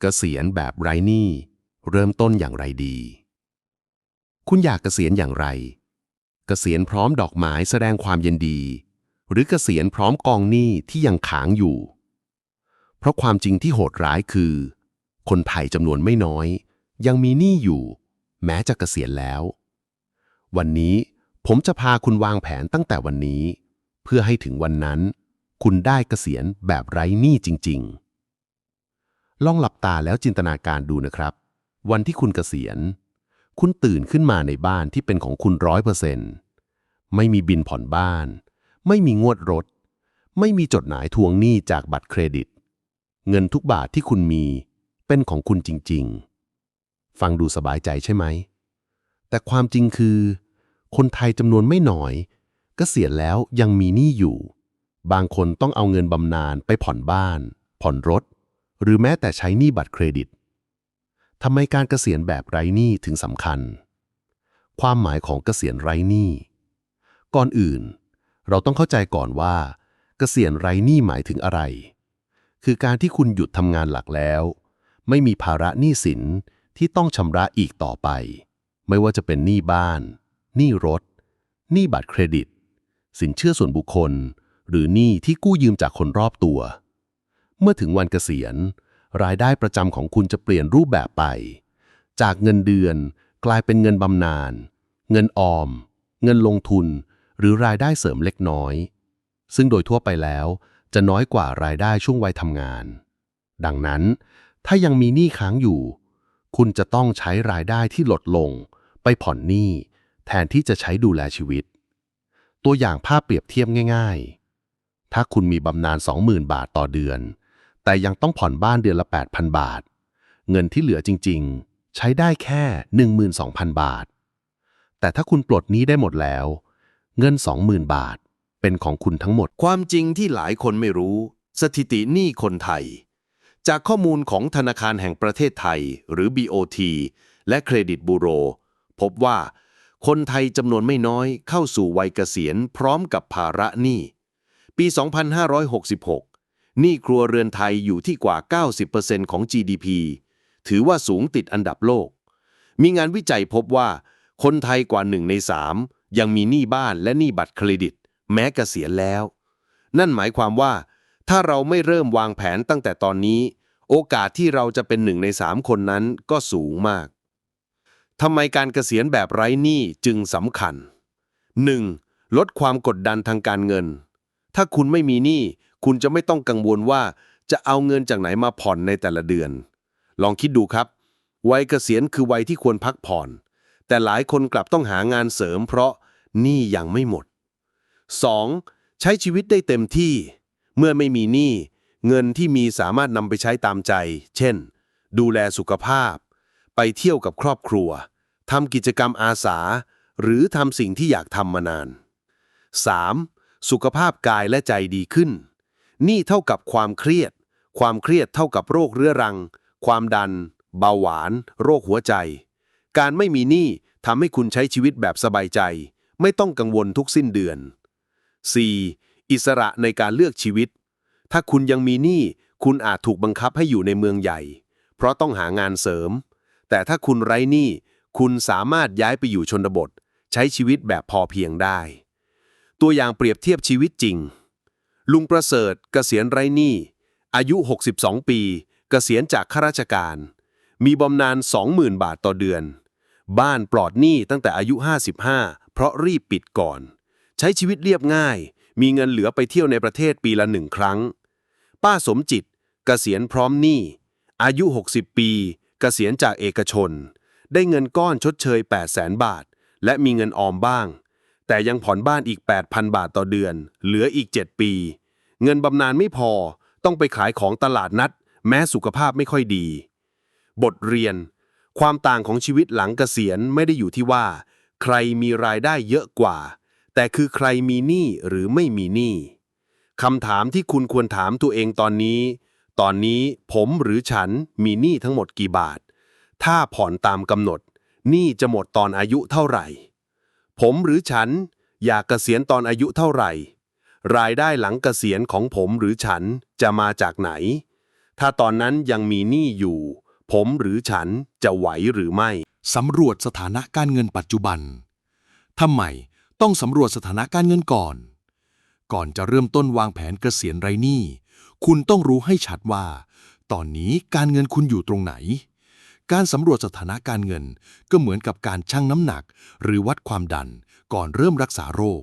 เกษียณแบบไร้หนี้เริ่มต้นอย่างไรดี คุณอยากเกษียณอย่างไร เกษียณพร้อมดอกไม้แสดงความยินดี หรือเกษียณพร้อมกองหนี้ที่ยังค้างอยู่ เพราะความจริงที่โหดร้ายคือ คนไทยจำนวนไม่น้อย ยังมีหนี้อยู่ แม้จะเกษียณแล้ว วันนี้ผมจะพาคุณวางแผนตั้งแต่วันนี้ เพื่อให้ถึงวันนั้น คุณได้เกษียณแบบไร้หนี้จริง ๆ ลองหลับตาแล้วจินตนาการดูนะครับ วันที่คุณเกษียณ คุณตื่นขึ้นมาในบ้านที่เป็นของคุณร้อยเปอร์เซ็นต์ไม่มีบินผ่อนบ้าน ไม่มีงวดรถ ไม่มีจดหมายทวงหนี้จากบัตรเครดิต เงินทุกบาทที่คุณมี เป็นของคุณจริง ๆ ฟังดูสบายใจใช่ไหม แต่ความจริงคือ คนไทยจำนวนไม่น้อยเกษียณแล้วยังมีหนี้อยู่ บางคนต้องเอาเงินบำนาญไปผ่อนบ้าน ผ่อนรถ หรือแม้แต่ใช้หนี้บัตรเครดิตทำไมการเกษียณแบบไร้หนี้ถึงสำคัญ ความหมายของเกษียณไร้หนี้ ก่อนอื่น เราต้องเข้าใจก่อนว่า เกษียณไร้หนี้หมายถึงอะไร คือการที่คุณหยุดทำงานหลักแล้ว ไม่มีภาระหนี้สินที่ต้องชำระอีกต่อไป ไม่ว่าจะเป็นหนี้บ้าน หนี้รถ หนี้บัตรเครดิต สินเชื่อส่วนบุคคล หรือหนี้ที่กู้ยืมจากคนรอบตัว เมื่อถึงวันเกษียณ รายได้ประจำของคุณจะเปลี่ยนรูปแบบไป จากเงินเดือนกลายเป็นเงินบำนาญ เงินออม เงินลงทุน หรือรายได้เสริมเล็กน้อย ซึ่งโดยทั่วไปแล้ว จะน้อยกว่ารายได้ช่วงวัยทำงาน ดังนั้น ถ้ายังมีหนี้ค้างอยู่ คุณจะต้องใช้รายได้ที่ลดลง ไปผ่อนหนี้แทนที่จะใช้ดูแลชีวิต ตัวอย่างภาพเปรียบเทียบง่าย ๆ ถ้าคุณมีบำนาญ20,000 บาทต่อเดือน แต่ยังต้องผ่อนบ้านเดือนละ 8,000 บาท เงินที่เหลือจริง ๆ ใช้ได้แค่ 12,000 บาท แต่ถ้าคุณปลดหนี้ได้หมดแล้ว เงิน 20,000 บาท เป็นของคุณทั้งหมด ความจริงที่หลายคนไม่รู้ สถิติหนี้คนไทย จากข้อมูลของธนาคารแห่งประเทศไทย หรือ BOT และเครดิตบูโร พบว่า คนไทยจำนวนไม่น้อยเข้าสู่วัยเกษียณพร้อมกับภาระหนี้ ปี 2566 หนี้ครัวเรือนไทยอยู่ที่กว่า 90%ของ GDP ถือว่าสูงติดอันดับโลก มีงานวิจัยพบว่า คนไทยกว่าหนึ่งในสามยังมีหนี้บ้านและหนี้บัตรเครดิต แม้เกษียณแล้ว นั่นหมายความว่า ถ้าเราไม่เริ่มวางแผนตั้งแต่ตอนนี้ โอกาสที่เราจะเป็นหนึ่งในสามคนนั้นก็สูงมากทำไมการเกษียณแบบไร้หนี้จึงสำคัญ 1. ลดความกดดันทางการเงิน ถ้าคุณไม่มีหนี้ คุณจะไม่ต้องกังวลว่าจะเอาเงินจากไหนมาผ่อนในแต่ละเดือน ลองคิดดูครับ วัยเกษียณคือวัยที่ควรพักผ่อน แต่หลายคนกลับต้องหางานเสริมเพราะหนี้ยังไม่หมด 2. ใช้ชีวิตได้เต็มที่ เมื่อไม่มีหนี้เงินที่มีสามารถนำไปใช้ตามใจ เช่น ดูแลสุขภาพ ไปเที่ยวกับครอบครัวทำกิจกรรมอาสา หรือทำสิ่งที่อยากทำมานาน 3. สุขภาพกายและใจดีขึ้น นี่เท่ากับความเครียด ความเครียดเท่ากับโรคเรื้อรัง ความดัน เบาหวาน โรคหัวใจ การไม่มีหนี้ทำให้คุณใช้ชีวิตแบบสบายใจ ไม่ต้องกังวลทุกสิ้นเดือน 4. อิสระในการเลือกชีวิต ถ้าคุณยังมีหนี้คุณอาจถูกบังคับให้อยู่ในเมืองใหญ่ เพราะต้องหางานเสริม แต่ถ้าคุณไร้หนี้คุณสามารถย้ายไปอยู่ชนบท ใช้ชีวิตแบบพอเพียงได้ ตัวอย่างเปรียบเทียบชีวิตจริง ลุงประเสริฐเกษียณไร้หนี้ อายุ 62 ปี เกษียณจากข้าราชการ มีบำนาญ20,000 บาทต่อเดือน บ้านปลอดหนี้ตั้งแต่อายุ 55 เพราะรีบปิดก่อน ใช้ชีวิตเรียบง่าย มีเงินเหลือไปเที่ยวในประเทศปีละหนึ่งครั้ง ป้าสมจิต เกษียณพร้อมหนี้ อายุ 60 ปี เกษียณจากเอกชน ได้เงินก้อนชดเชย 8 0 0แสนบาท และมีเงินออมบ้าง แต่ยังผ่อนบ้านอีก 8,000 บาทต่อเดือน เหลืออีก 7 ปี เงินบำนาญไม่พอต้องไปขายของตลาดนัด แม้สุขภาพไม่ค่อยดี บทเรียน ความต่างของชีวิตหลังเกษียณไม่ได้อยู่ที่ว่า ใครมีรายได้เยอะกว่า แต่คือใครมีหนี้หรือไม่มีหนี้คำถามที่คุณควรถามตัวเองตอนนี้ ตอนนี้ผมหรือฉันมีหนี้ทั้งหมดกี่บาท ถ้าผ่อนตามกำหนดหนี้จะหมดตอนอายุเท่าไหร่ ผมหรือฉันอยากเกษียณตอนอายุเท่าไหร่ รายได้หลังเกษียณของผมหรือฉันจะมาจากไหน ถ้าตอนนั้นยังมีหนี้อยู่ ผมหรือฉันจะไหวหรือไม่ สำรวจสถานะการเงินปัจจุบันทำไมต้องสำรวจสถานะการเงินก่อน ก่อนจะเริ่มต้นวางแผนเกษียณไรหนี้ คุณต้องรู้ให้ชัดว่า ตอนนี้การเงินคุณอยู่ตรงไหน การสำรวจสถานะการเงิน ก็เหมือนกับการชั่งน้ำหนัก หรือวัดความดันก่อนเริ่มรักษาโรค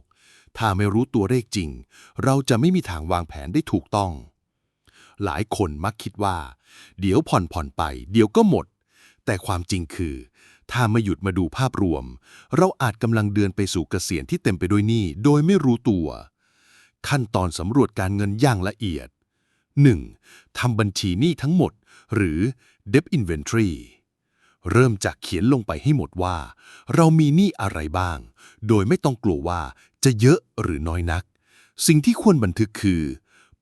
ถ้าไม่รู้ตัวเลขจริง เราจะไม่มีทางวางแผนได้ถูกต้อง หลายคนมักคิดว่า เดี๋ยวผ่อนผ่อนไป เดี๋ยวก็หมด แต่ความจริงคือ ถ้าไม่หยุดมาดูภาพรวม เราอาจกำลังเดินไปสู่เกษียณที่เต็มไปด้วยหนี้โดยไม่รู้ตัว ขั้นตอนสำรวจการเงินอย่างละเอียด 1. ทำบัญชีหนี้ทั้งหมด หรือ debt inventory เริ่มจากเขียนลงไปให้หมดว่า เรามีหนี้อะไรบ้าง โดยไม่ต้องกลัวว่าจะเยอะหรือน้อยนัก สิ่งที่ควรบันทึกคือ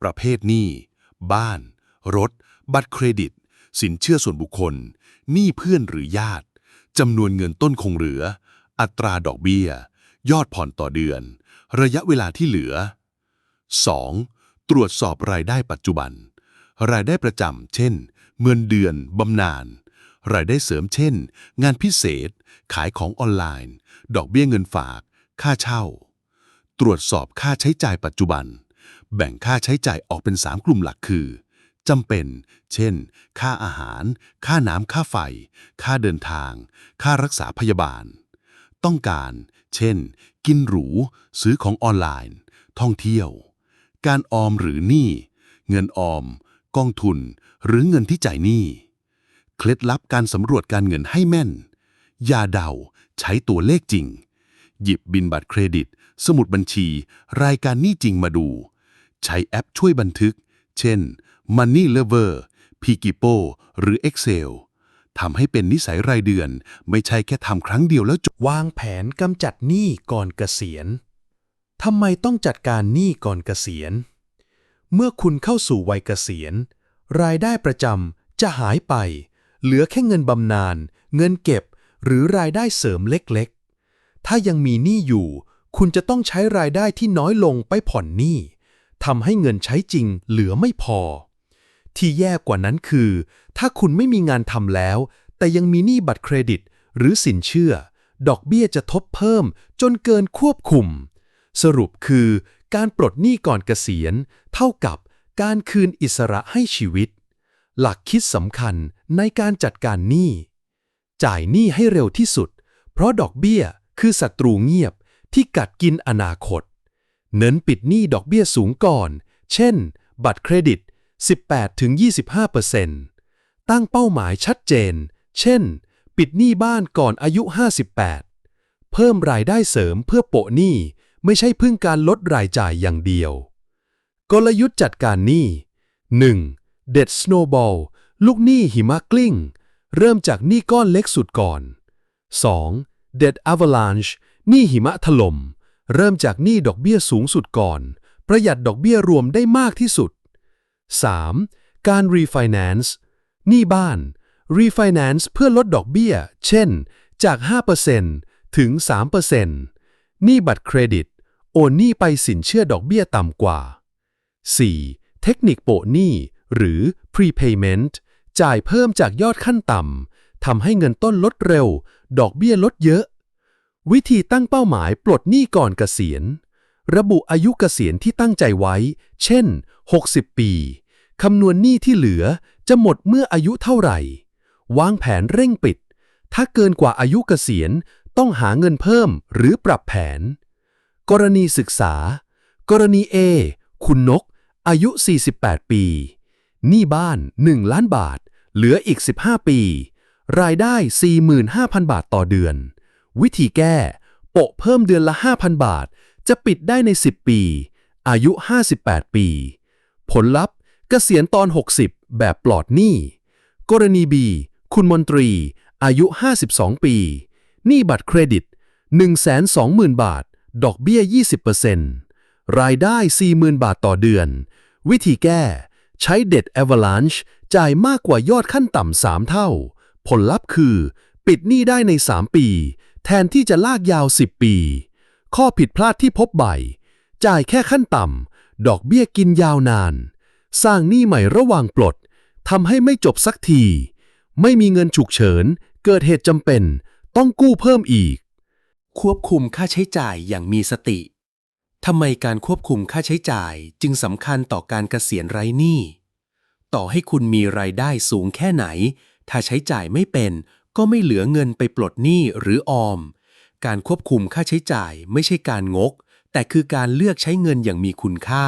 ประเภทหนี้ บ้าน รถ บัตรเครดิต สินเชื่อส่วนบุคคล หนี้เพื่อนหรือญาติจำนวนเงินต้นคงเหลือ อัตราดอกเบี้ย ยอดผ่อนต่อเดือน ระยะเวลาที่เหลือ 2. ตรวจสอบรายได้ปัจจุบัน รายได้ประจำ เช่น เงินเดือน บำนาญ รายได้เสริมเช่น งานพิเศษ ขายของออนไลน์ ดอกเบี้ยเงินฝาก ค่าเช่า ตรวจสอบค่าใช้จ่ายปัจจุบัน แบ่งค่าใช้จ่ายออกเป็น 3 กลุ่มหลักคือจำเป็น เช่น ค่าอาหาร ค่าน้ำ ค่าไฟ ค่าเดินทาง ค่ารักษาพยาบาล ต้องการ เช่น กินหรู ซื้อของออนไลน์ ท่องเที่ยว การออมหรือหนี้ เงินออม กองทุน หรือเงินที่จ่ายหนี้ เคล็ดลับการสำรวจการเงินให้แม่น อย่าเดา ใช้ตัวเลขจริง หยิบบินบัตรเครดิต สมุดบัญชี รายการหนี้จริงมาดู ใช้แอปช่วยบันทึก เช่น Money Lover p i g i p o หรือ Excel ทำให้เป็นนิสัยรายเดือน ไม่ใช่แค่ทำครั้งเดียวแล้วจบวางแผนกำจัดหนี้ก่อนเกษียณทำไมต้องจัดการหนี้ก่อนเกษียณ เมื่อคุณเข้าสู่วัยเกษียณ รายได้ประจำจะหายไป เหลือแค่เงินบำนาญเงินเก็บ หรือรายได้เสริมเล็กๆ ถ้ายังมีหนี้อยู่ คุณจะต้องใช้รายได้ที่น้อยลงไปผ่อนหนี้ทำให้เงินใช้จริงเหลือไม่พอ ที่แย่กว่านั้นคือ ถ้าคุณไม่มีงานทำแล้ว แต่ยังมีหนี้บัตรเครดิต หรือสินเชื่อ ดอกเบี้ยจะทบเพิ่ม จนเกินควบคุม สรุปคือ การปลดหนี้ก่อนเกษียณ เท่ากับการคืนอิสระให้ชีวิต หลักคิดสำคัญในการจัดการหนี้ จ่ายหนี้ให้เร็วที่สุด เพราะดอกเบี้ยคือศัตรูเงียบที่กัดกินอนาคต เน้นปิดหนี้ดอกเบี้ยสูงก่อน เช่น บัตรเครดิต 18-25%ตั้งเป้าหมายชัดเจน เช่น ปิดหนี้บ้านก่อนอายุ 58 เพิ่มรายได้เสริมเพื่อโปะหนี้ไม่ใช่พึ่งการลดรายจ่ายอย่างเดียว กลยุทธ์จัดการหนี้ 1. เด็ดสโนบอลลูกหนี้หิมะกลิ้ง เริ่มจากหนี้ก้อนเล็กสุดก่อน 2. เด็ดอ v ว l ลานช์หนี้หิมะถล่ม เริ่มจากหนี้ดอกเบี้ยสูงสุดก่อน ประหยัดดอกเบี้ยรวมได้มากที่สุด 3. การ refinance หนี้บ้าน refinance เพื่อลดดอกเบี้ย เช่น จาก 5%ถึง 3%หนี้บัตรเครดิต โอนหนี้ไปสินเชื่อดอกเบี้ยต่ำกว่า 4. เทคนิคโปะหนี้ หรือ prepayment จ่ายเพิ่มจากยอดขั้นต่ำทำให้เงินต้นลดเร็ว ดอกเบี้ยลดเยอะ วิธีตั้งเป้าหมายปลดหนี้ก่อนเกษียณ ระบุอายุเกษียณที่ตั้งใจไว้ เช่น 60 ปีคำนวณหนี้ที่เหลือจะหมดเมื่ออายุเท่าไหร่ วางแผนเร่งปิด ถ้าเกินกว่าอายุเกษียณต้องหาเงินเพิ่มหรือปรับแผน กรณีศึกษา กรณี A คุณนก อายุ 48 ปี หนี้บ้าน 1 ล้านบาท เหลืออีก 15 ปี รายได้ 45,000 บาทต่อเดือน วิธีแก้ โปะเพิ่มเดือนละ 5,000 บาท จะปิดได้ใน 10 ปี อายุ 58 ปี ผลลัพธ์เกษียณตอน 60 แบบปลอดหนี้ กรณี B คุณมนตรี อายุ 52 ปี หนี้บัตรเครดิต 120,000 บาท ดอกเบี้ย 20%รายได้ 40,000 บาทต่อเดือน วิธีแก้ ใช้เด็ด Avalanche จ่ายมากกว่ายอดขั้นต่ำ3เท่า ผลลัพธ์คือ ปิดหนี้ได้ใน 3 ปี แทนที่จะลากยาว 10 ปี ข้อผิดพลาดที่พบบ่อยจ่ายแค่ขั้นต่ำ ดอกเบี้ยกินยาวนาน สร้างหนี้ใหม่ระหว่างปลดทำให้ไม่จบสักที ไม่มีเงินฉุกเฉิน เกิดเหตุจำเป็น ต้องกู้เพิ่มอีก ควบคุมค่าใช้จ่ายอย่างมีสติ ทำไมการควบคุมค่าใช้จ่ายจึงสำคัญต่อการเกษียณไร้หนี้ ต่อให้คุณมีรายได้สูงแค่ไหน ถ้าใช้จ่ายไม่เป็น ก็ไม่เหลือเงินไปปลดหนี้หรือออม การควบคุมค่าใช้จ่ายไม่ใช่การงก แต่คือการเลือกใช้เงินอย่างมีคุณค่า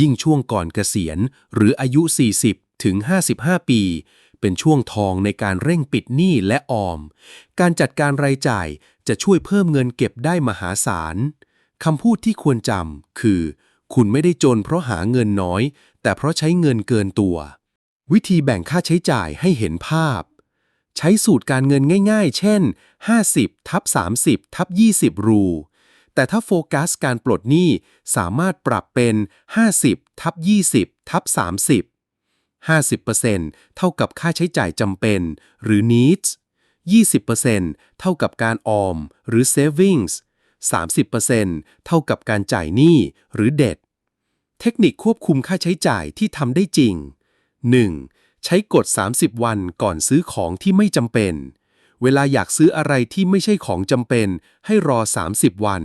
ยิ่งช่วงก่อนเกษียณ หรืออายุ 40 ถึง 55 ปี เป็นช่วงทองในการเร่งปิดหนี้และออม การจัดการรายจ่ายจะช่วยเพิ่มเงินเก็บได้มหาศาล คำพูดที่ควรจำคือ คุณไม่ได้จนเพราะหาเงินน้อย แต่เพราะใช้เงินเกินตัว วิธีแบ่งค่าใช้จ่ายให้เห็นภาพ ใช้สูตรการเงินง่ายๆ เช่น 50ทับ30ทับ20 รู แต่ถ้าโฟกัสการปลดหนี้สามารถปรับเป็น 50ทับ20ทับ30 50%เท่ากับค่าใช้จ่ายจำเป็น หรือ needs 20%เท่ากับการออม หรือ savings 30%เท่ากับการจ่ายหนี้หรือ debt เทคนิคควบคุมค่าใช้จ่ายที่ทำได้จริง 1. ใช้กฎ 30 วันก่อนซื้อของที่ไม่จำเป็น เวลาอยากซื้ออะไรที่ไม่ใช่ของจำเป็น ให้รอ 30 วัน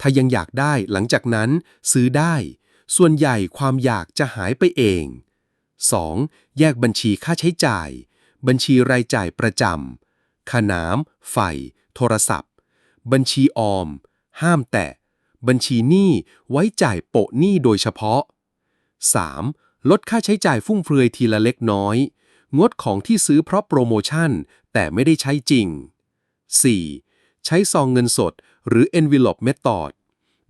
ถ้ายังอยากได้หลังจากนั้นซื้อได้ ส่วนใหญ่ความอยากจะหายไปเอง 2. แยกบัญชีค่าใช้จ่าย บัญชีรายจ่ายประจำค่าน้ำไฟ โทรศัพท์ บัญชีออม ห้ามแตะ บัญชีหนี้ไว้จ่ายโปะหนี้โดยเฉพาะ 3. ลดค่าใช้จ่ายฟุ่มเฟือยทีละเล็กน้อย งดของที่ซื้อเพราะโปรโมชั่น แต่ไม่ได้ใช้จริง 4. ใช้ซองเงินสดหรือ envelope method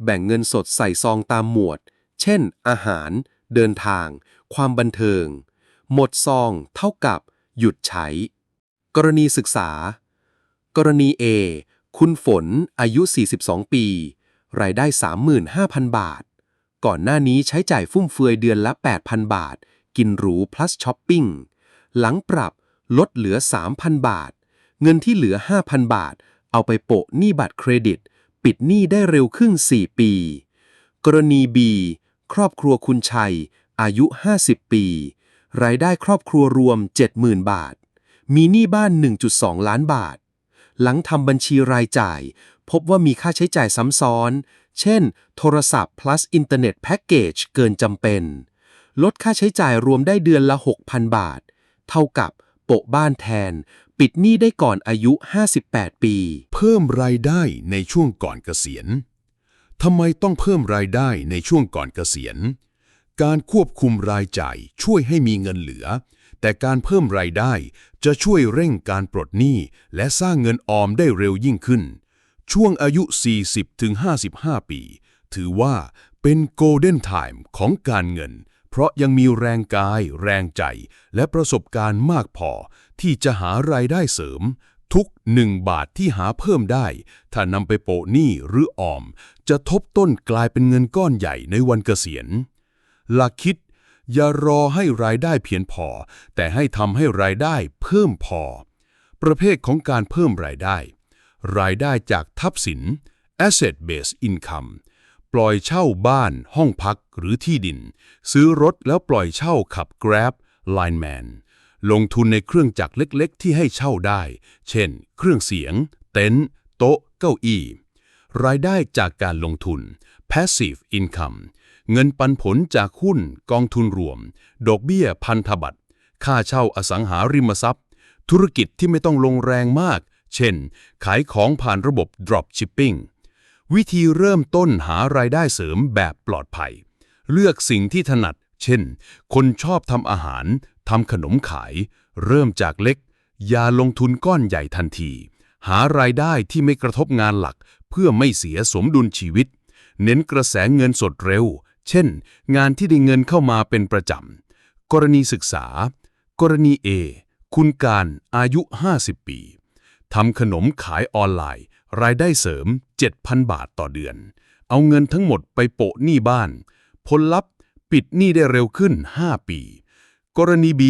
แบ่งเงินสดใส่ซองตามหมวด เช่น อาหาร เดินทาง ความบันเทิง หมดซองเท่ากับ หยุดใช้ กรณีศึกษา กรณี A คุณฝนอายุ 42 ปี รายได้ 35,000 บาท ก่อนหน้านี้ใช้จ่ายฟุ่มเฟือยเดือนละ 8,000 บาท กินหรู plus ช้อปปิ้ง หลังปรับลดเหลือ 3,000 บาท เงินที่เหลือ 5,000 บาท เอาไปโปะหนี้บัตรเครดิต ปิดหนี้ได้เร็วขึ้น 4 ปี กรณี B ครอบครัวคุณชัย อายุ 50 ปี รายได้ครอบครัวรวม 70,000 บาท มีหนี้บ้าน 1.2 ล้านบาท หลังทำบัญชีรายจ่าย พบว่ามีค่าใช้จ่ายซ้ำซ้อน เช่น โทรศัพท์ plus อินเทอร์เน็ตแพ็กเกจเกินจำเป็น ลดค่าใช้จ่ายรวมได้เดือนละ 6,000 บาท เท่ากับโปะบ้านแทน ปิดหนี้ได้ก่อนอายุ 58 ปี เพิ่มรายได้ในช่วงก่อนเกษียณทำไมต้องเพิ่มรายได้ในช่วงก่อนเกษียณ การควบคุมรายจ่ายช่วยให้มีเงินเหลือ แต่การเพิ่มรายได้จะช่วยเร่งการปลดหนี้และสร้างเงินออมได้เร็วยิ่งขึ้น ช่วงอายุ 40-55 ปี ถือว่าเป็นโกลเด้นไทม์ของการเงิน เพราะยังมีแรงกาย แรงใจ และประสบการณ์มากพอ ที่จะหารายได้เสริม ทุกหนึ่งบาทที่หาเพิ่มได้ ถ้านำไปโปะหนี้หรือออม จะทบต้นกลายเป็นเงินก้อนใหญ่ในวันเกษียณ หลักคิด อย่ารอให้รายได้เพียงพอ แต่ให้ทำให้รายได้เพิ่มพอ ประเภทของการเพิ่มรายได้ รายได้จากทรัพย์สิน asset based income ปล่อยเช่าบ้าน ห้องพักหรือที่ดิน ซื้อรถแล้วปล่อยเช่าขับ Grab Lineman ลงทุนในเครื่องจักรเล็กๆ ที่ให้เช่าได้ เช่น เครื่องเสียง เต็นท์โต๊ะ เก้าอี้ รายได้จากการลงทุน passive income เงินปันผลจากหุ้นกองทุนรวม ดอกเบี้ยพันธบัตร ค่าเช่าอสังหาริมทรัพย์ ธุรกิจที่ไม่ต้องลงแรงมาก เช่น ขายของผ่านระบบ drop shipping วิธีเริ่มต้นหารายได้เสริมแบบปลอดภัย เลือกสิ่งที่ถนัด เช่น คนชอบทำอาหารทำขนมขาย เริ่มจากเล็ก อย่าลงทุนก้อนใหญ่ทันที หารายได้ที่ไม่กระทบงานหลัก เพื่อไม่เสียสมดุลชีวิต เน้นกระแสเงินสดเร็ว เช่น งานที่ได้เงินเข้ามาเป็นประจำ กรณีศึกษา กรณี A คุณการอายุ 50 ปีทำขนมขายออนไลน์ รายได้เสริม 7,000 บาทต่อเดือน เอาเงินทั้งหมดไปโปะหนี้บ้าน ผลลัพธ์ปิดหนี้ได้เร็วขึ้น 5 ปี กรณี B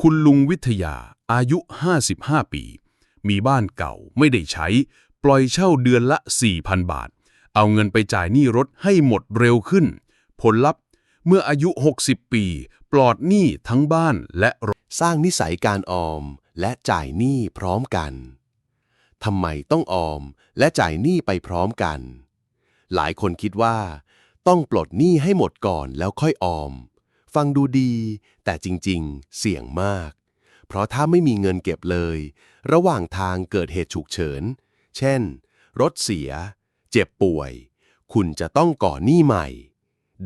คุณลุงวิทยาอายุ 55 ปี มีบ้านเก่าไม่ได้ใช้ ปล่อยเช่าเดือนละ 4,000 บาท เอาเงินไปจ่ายหนี้รถให้หมดเร็วขึ้น ผลลัพธ์เมื่ออายุ 60 ปี ปลอดหนี้ทั้งบ้านและรถสร้างนิสัยการออมและจ่ายหนี้พร้อมกันทำไมต้องออมและจ่ายหนี้ไปพร้อมกัน หลายคนคิดว่า ต้องปลดหนี้ให้หมดก่อนแล้วค่อยออม ฟังดูดี แต่จริงๆ เสี่ยงมาก เพราะถ้าไม่มีเงินเก็บเลย ระหว่างทางเกิดเหตุฉุกเฉิน เช่น รถเสีย เจ็บป่วย คุณจะต้องก่อหนี้ใหม่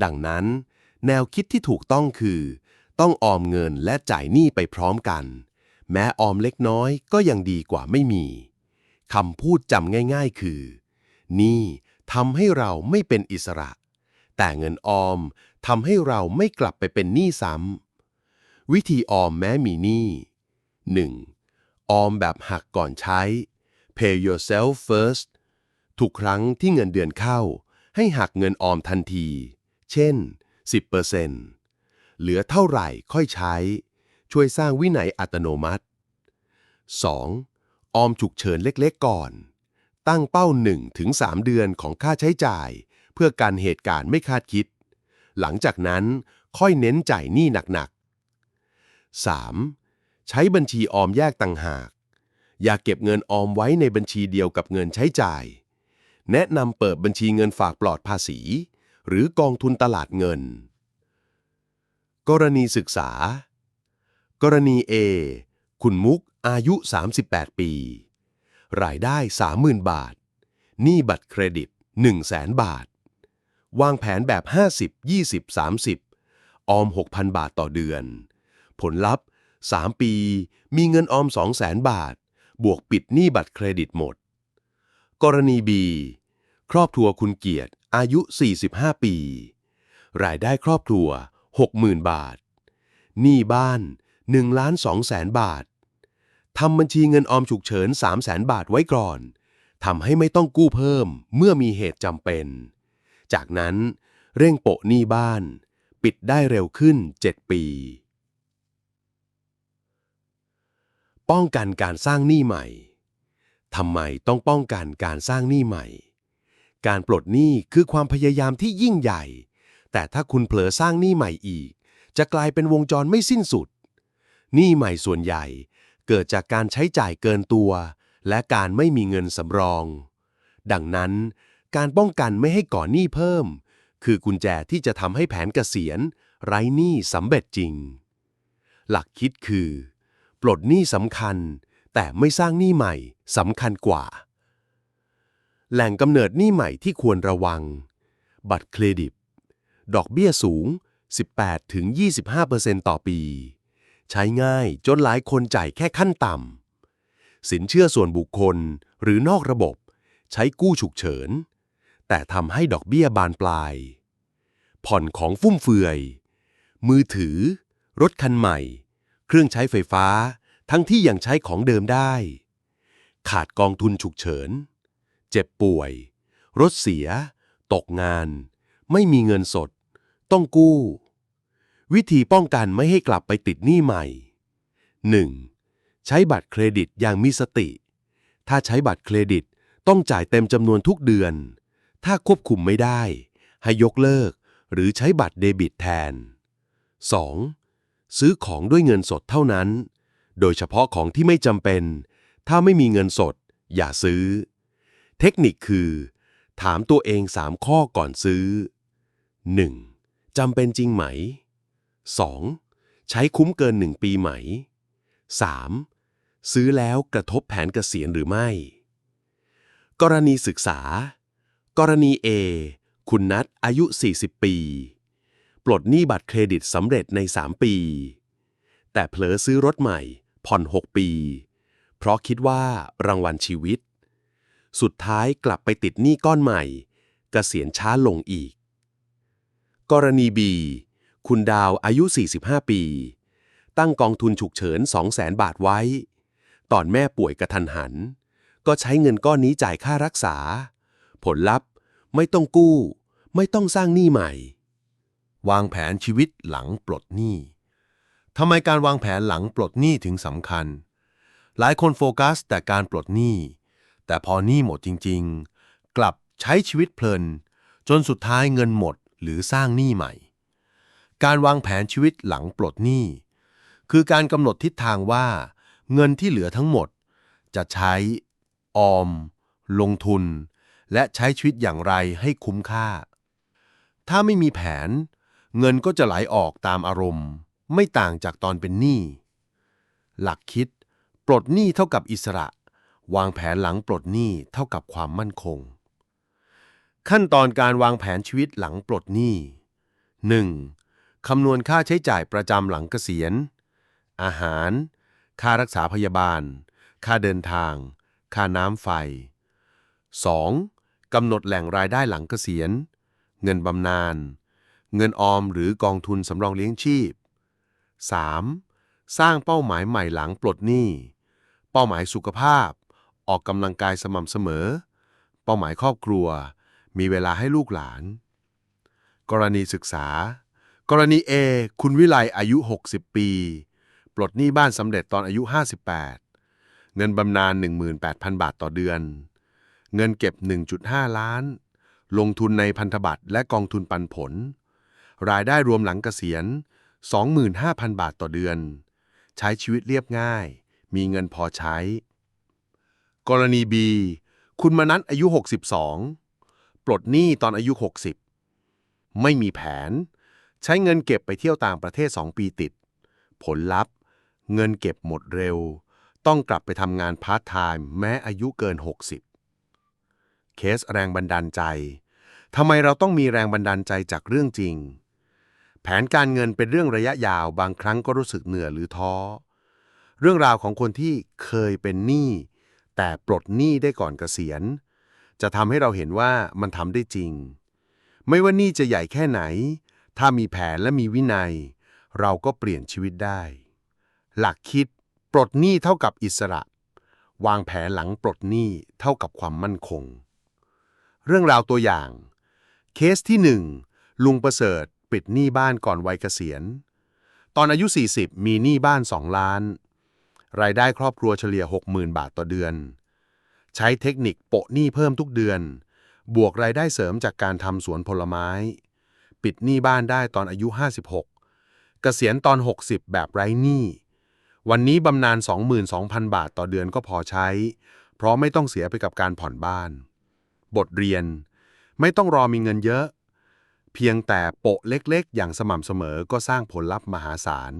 ดังนั้น แนวคิดที่ถูกต้องคือ ต้องออมเงินและจ่ายหนี้ไปพร้อมกัน แม้ออมเล็กน้อยก็ยังดีกว่าไม่มีคำพูดจำง่าย ๆ คือหนี้ทำให้เราไม่เป็นอิสระ แต่เงินออมทำให้เราไม่กลับไปเป็นหนี้ซ้ำวิธีออมแม้มีหนี้ 1. ออมแบบหักก่อนใช้ pay yourself first ทุกครั้งที่เงินเดือนเข้า ให้หักเงินออมทันที เช่น 10%เหลือเท่าไหร่ค่อยใช้ ช่วยสร้างวินัยอัตโนมัติ 2. ออมฉุกเฉินเล็กๆก่อน ตั้งเป้า 1-3 เดือนของค่าใช้จ่าย เพื่อการเหตุการณ์ไม่คาดคิด หลังจากนั้นค่อยเน้นจ่ายหนี้หนักๆ 3. ใช้บัญชีออมแยกต่างหาก อย่าเก็บเงินออมไว้ในบัญชีเดียวกับเงินใช้จ่าย แนะนำเปิดบัญชีเงินฝากปลอดภาษี หรือกองทุนตลาดเงิน กรณีศึกษา กรณี A คุณมุกอายุ 38 ปี รายได้ 30,000 บาท หนี้บัตรเครดิต 100,000 บาท วางแผนแบบ 50 20 30 ออม 6,000 บาทต่อเดือน ผลลัพธ์ 3 ปี มีเงินออม 200,000 บาท บวกปิดหนี้บัตรเครดิตหมด กรณี B ครอบครัวคุณเกียรติ อายุ 45 ปี รายได้ครอบครัว 60,000 บาท หนี้บ้าน1ล้าน2แสนบาท ทำบัญชีเงินออมฉุกเฉิน3 0 0แสนบาทไว้ก่อน ทำให้ไม่ต้องกู้เพิ่มเมื่อมีเหตุจำเป็น จากนั้นเร่งโปะหนี้บ้าน ปิดได้เร็วขึ้น 7 ปี ป้องกันการสร้างหนี้ใหม่ทำไมต้องป้องกันการสร้างหนี้ใหม่ การปลดหนี้คือความพยายามที่ยิ่งใหญ่ แต่ถ้าคุณเผลอสร้างหนี้ใหม่อีก จะกลายเป็นวงจรไม่สิ้นสุด หนี้ใหม่ส่วนใหญ่ เกิดจากการใช้จ่ายเกินตัว และการไม่มีเงินสำรอง ดังนั้น การป้องกันไม่ให้ก่อหนี้เพิ่ม คือกุญแจที่จะทำให้แผนเกษียณ ไร้หนี้สำเร็จจริง หลักคิดคือ ปลดหนี้สำคัญ แต่ไม่สร้างหนี้ใหม่สำคัญกว่า แหล่งกำเนิดหนี้ใหม่ที่ควรระวัง บัตรเครดิต ดอกเบี้ยสูง 18-25%ต่อปี ใช้ง่ายจนหลายคนจ่ายแค่ขั้นต่ำ สินเชื่อส่วนบุคคลหรือนอกระบบ ใช้กู้ฉุกเฉิน แต่ทำให้ดอกเบี้ยบานปลาย ผ่อนของฟุ่มเฟือย มือถือ รถคันใหม่ เครื่องใช้ไฟฟ้า ทั้งที่ยังใช้ของเดิมได้ ขาดกองทุนฉุกเฉิน เจ็บป่วย รถเสีย ตกงาน ไม่มีเงินสด ต้องกู้ วิธีป้องกันไม่ให้กลับไปติดหนี้ใหม่ 1. ใช้บัตรเครดิตอย่างมีสติ ถ้าใช้บัตรเครดิตต้องจ่ายเต็มจำนวนทุกเดือน ถ้าควบคุมไม่ได้ ให้ยกเลิก หรือใช้บัตรเดบิตแทน 2. ซื้อของด้วยเงินสดเท่านั้น โดยเฉพาะของที่ไม่จำเป็น ถ้าไม่มีเงินสด อย่าซื้อ เทคนิคคือ ถามตัวเอง 3 ข้อก่อนซื้อ 1. จำเป็นจริงไหม 2. ใช้คุ้มเกิน 1 ปีไหม 3. ซื้อแล้วกระทบแผนเกษียณหรือไม่ กรณีศึกษา กรณี A คุณนัทอายุ 40 ปี ปลดหนี้บัตรเครดิตสำเร็จใน 3 ปี แต่เผลอซื้อรถใหม่ ผ่อน 6 ปี เพราะคิดว่ารางวัลชีวิต สุดท้ายกลับไปติดหนี้ก้อนใหม่กเกษียณช้าลงอีก กรณี B คุณดาวอายุ 45 ปี ตั้งกองทุนฉุกเฉิน 200,000 บาทไว้ ตอนแม่ป่วยกระทันหัน ก็ใช้เงินก้อนนี้จ่ายค่ารักษา ผลลัพธ์ไม่ต้องกู้ ไม่ต้องสร้างหนี้ใหม่ วางแผนชีวิตหลังปลดหนี้ทำไมการวางแผนหลังปลดหนี้ถึงสำคัญ หลายคนโฟกัสแต่การปลดหนี้ แต่พอหนี้หมดจริง ๆ กลับใช้ชีวิตเพลิน จนสุดท้ายเงินหมดหรือสร้างหนี้ใหม่ การวางแผนชีวิตหลังปลดหนี้ คือการกำหนดทิศทางว่า เงินที่เหลือทั้งหมด จะใช้ ออม ลงทุน และใช้ชีวิตอย่างไรให้คุ้มค่า ถ้าไม่มีแผน เงินก็จะไหลออกตามอารมณ์ ไม่ต่างจากตอนเป็นหนี้หลักคิด ปลดหนี้เท่ากับอิสระ วางแผนหลังปลดหนี้เท่ากับความมั่นคง ขั้นตอนการวางแผนชีวิตหลังปลดหนี้ 1. คำนวณค่าใช้จ่ายประจำหลังเกษียณ อาหาร ค่ารักษาพยาบาล ค่าเดินทาง ค่าน้ำไฟ 2. กำหนดแหล่งรายได้หลังเกษียณ เงินบำนาญ เงินออมหรือกองทุนสำรองเลี้ยงชีพ 3. สร้างเป้าหมายใหม่หลังปลดหนี้ เป้าหมายสุขภาพ ออกกำลังกายสม่ำเสมอ เป้าหมายครอบครัว มีเวลาให้ลูกหลาน กรณีศึกษา กรณี A คุณวิไลอายุ 60 ปี ปลดหนี้บ้านสำเร็จตอนอายุ 58 เงินบำนาญ18,000 บาทต่อเดือน เงินเก็บ 1.5 ล้าน ลงทุนในพันธบัตรและกองทุนปันผล รายได้รวมหลังเกษียณ 25,000 บาทต่อเดือน ใช้ชีวิตเรียบง่าย มีเงินพอใช้ กรณี B คุณมนัทอายุ 62 ปลดหนี้ตอนอายุ 60 ไม่มีแผน ใช้เงินเก็บไปเที่ยวต่างประเทศ 2 ปีติด ผลลัพธ์ เงินเก็บหมดเร็ว ต้องกลับไปทำงานพาร์ทไทม์แม้อายุเกิน 60 เคสแรงบันดาลใจทำไมเราต้องมีแรงบันดาลใจจากเรื่องจริง แผนการเงินเป็นเรื่องระยะยาวบางครั้งก็รู้สึกเหนื่อยหรือท้อ เรื่องราวของคนที่เคยเป็นหนี้ แต่ปลดหนี้ได้ก่อนเกษียณ จะทำให้เราเห็นว่ามันทำได้จริง ไม่ว่าหนี้จะใหญ่แค่ไหน ถ้ามีแผนและมีวินัย เราก็เปลี่ยนชีวิตได้ หลักคิด ปลดหนี้เท่ากับอิสระ วางแผนหลังปลดหนี้เท่ากับความมั่นคง เรื่องราวตัวอย่าง เคสที่ 1 ลุงประเสริฐปิดหนี้บ้านก่อนวัยเกษียณ ตอนอายุ 40 มีหนี้บ้าน 2 ล้าน รายได้ครอบครัวเฉลี่ย 60,000 บาทต่อเดือน ใช้เทคนิคโปะหนี้เพิ่มทุกเดือน บวกรายได้เสริมจากการทำสวนผลไม้ ปิดหนี้บ้านได้ตอนอายุ 56เกษียณตอน 60 แบบไร้หนี้ วันนี้บำนาญ22,000 บาทต่อเดือนก็พอใช้ เพราะไม่ต้องเสียไปกับการผ่อนบ้าน บทเรียน ไม่ต้องรอมีเงินเยอะ เพียงแต่โปะเล็กๆ อย่างสม่ำเสมอก็สร้างผลลัพธ์มหาศาล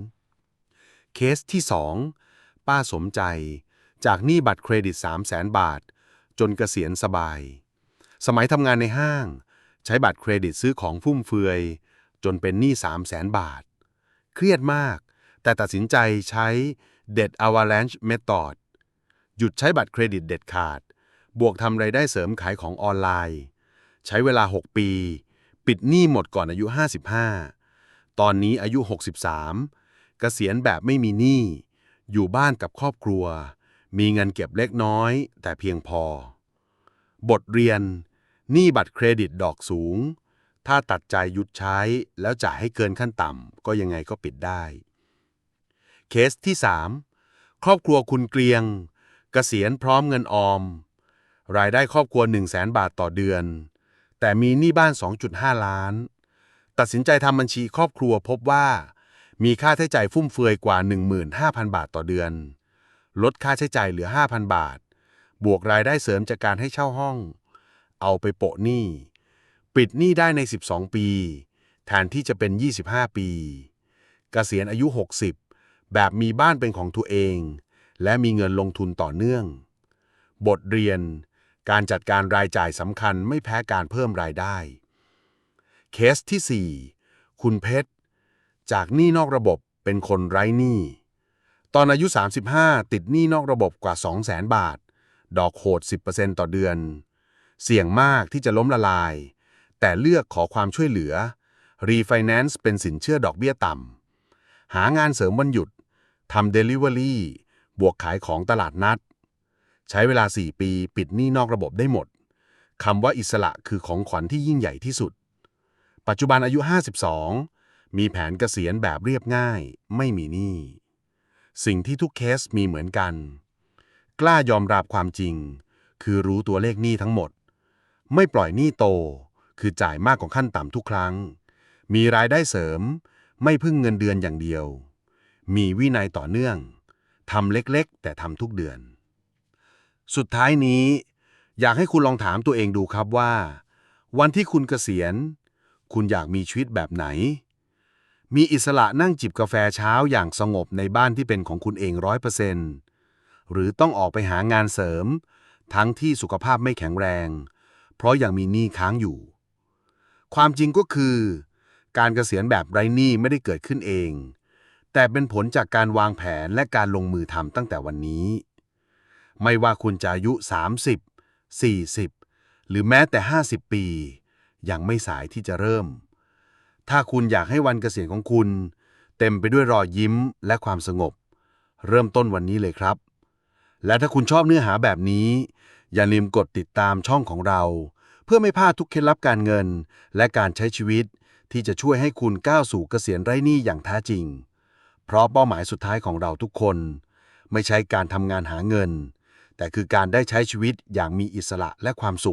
เคสที่ 2 ป้าสมใจ จากหนี้บัตรเครดิต 3 0 0แสนบาท จนเกษียณสบาย สมัยทำงานในห้าง ใช้บัตรเครดิตซื้อของฟุ่มเฟือย จนเป็นหนี้3 0 0แสนบาท เครียดมาก แต่ตัดสินใจใช้ Debt Avalanche Method หยุดใช้บัตรเครดิตเด็ดขาด บวกทำไรายได้เสริมขายของออนไลน์ ใช้เวลา 6 ปี ปิดหนี้หมดก่อนอายุ 55 ตอนนี้อายุ 63 เกษียณแบบไม่มีหนี้ อยู่บ้านกับครอบครัว มีเงินเก็บเล็กน้อย แต่เพียงพอ บทเรียน หนี้บัตรเครดิตดอกสูง ถ้าตัดใจหยุดใช้แล้วจ่ายให้เกินขั้นต่ำก็ยังไงก็ปิดได้ เคสที่ 3 ครอบครัวคุณเกรียงเกษียณพร้อมเงินออม รายได้ครอบครัว 1 0 0 0 0แสนบาทต่อเดือน แต่มีหนี้บ้าน 2.5 ล้าน ตัดสินใจทำบัญชีครอบครัวพบว่า มีค่าใช้จ่ายฟุ่มเฟือยกว่า 15,000 บาทต่อเดือน ลดค่าใช้จ่ายเหลือ 5,000 บาท บวกรายได้เสริมจากการให้เช่าห้อง เอาไปโปะหนี้ ปิดหนี้ได้ใน 12 ปี แทนที่จะเป็น 25 ปีเกษียณอายุ 60 แบบมีบ้านเป็นของตัวเอง และมีเงินลงทุนต่อเนื่อง บทเรียน การจัดการรายจ่ายสำคัญไม่แพ้การเพิ่มรายได้ เคสที่ 4 คุณเพชร จากหนี้นอกระบบเป็นคนไร้หนี้ ตอนอายุ 35 ติดหนี้นอกระบบกว่า 200,000 บาท ดอกโหด 10%ต่อเดือน เสี่ยงมากที่จะล้มละลาย แต่เลือกขอความช่วยเหลือ รีไฟแนนซ์เป็นสินเชื่อดอกเบี้ยต่ำ หางานเสริมวันหยุด ทำเดลิเวอรี่ บวกขายของตลาดนัด ใช้เวลา 4 ปีปิดหนี้นอกระบบได้หมด คำว่าอิสระคือของขวัญที่ยิ่งใหญ่ที่สุด ปัจจุบันอายุ 52 มีแผนเกษียณแบบเรียบง่าย ไม่มีหนี้สิ่งที่ทุกเคสมีเหมือนกัน กล้ายอมรับความจริง คือรู้ตัวเลขหนี้ทั้งหมด ไม่ปล่อยหนี้โต คือจ่ายมากกว่าขั้นต่ำทุกครั้ง มีรายได้เสริม ไม่พึ่งเงินเดือนอย่างเดียว มีวินัยต่อเนื่องทำเล็กๆ แต่ทำทุกเดือน สุดท้ายนี้ อยากให้คุณลองถามตัวเองดูครับว่า วันที่คุณเกษียณ คุณอยากมีชีวิตแบบไหน มีอิสระนั่งจิบกาแฟเช้าอย่างสงบในบ้านที่เป็นของคุณเองร้อยเปอร์เซนต์หรือต้องออกไปหางานเสริม ทั้งที่สุขภาพไม่แข็งแรง เพราะยังมีหนี้ค้างอยู่ ความจริงก็คือ การเกษียณแบบไร้หนี้ไม่ได้เกิดขึ้นเอง แต่เป็นผลจากการวางแผนและการลงมือทำตั้งแต่วันนี้ ไม่ว่าคุณจะอายุ 30 40 หรือแม้แต่ 50 ปี ยังไม่สายที่จะเริ่ม ถ้าคุณอยากให้วันเกษียณของคุณ เต็มไปด้วยรอยยิ้มและความสงบ เริ่มต้นวันนี้เลยครับ และถ้าคุณชอบเนื้อหาแบบนี้ อย่าลืมกดติดตามช่องของเรา เพื่อไม่พลาดทุกเคล็ดลับการเงิน และการใช้ชีวิต ที่จะช่วยให้คุณก้าวสู่เกษียณไร้หนี้อย่างแท้จริง เพราะเป้าหมายสุดท้ายของเราทุกคน ไม่ใช่การทำงานหาเงิน แต่คือการได้ใช้ชีวิตอย่างมีอิสระและความสุข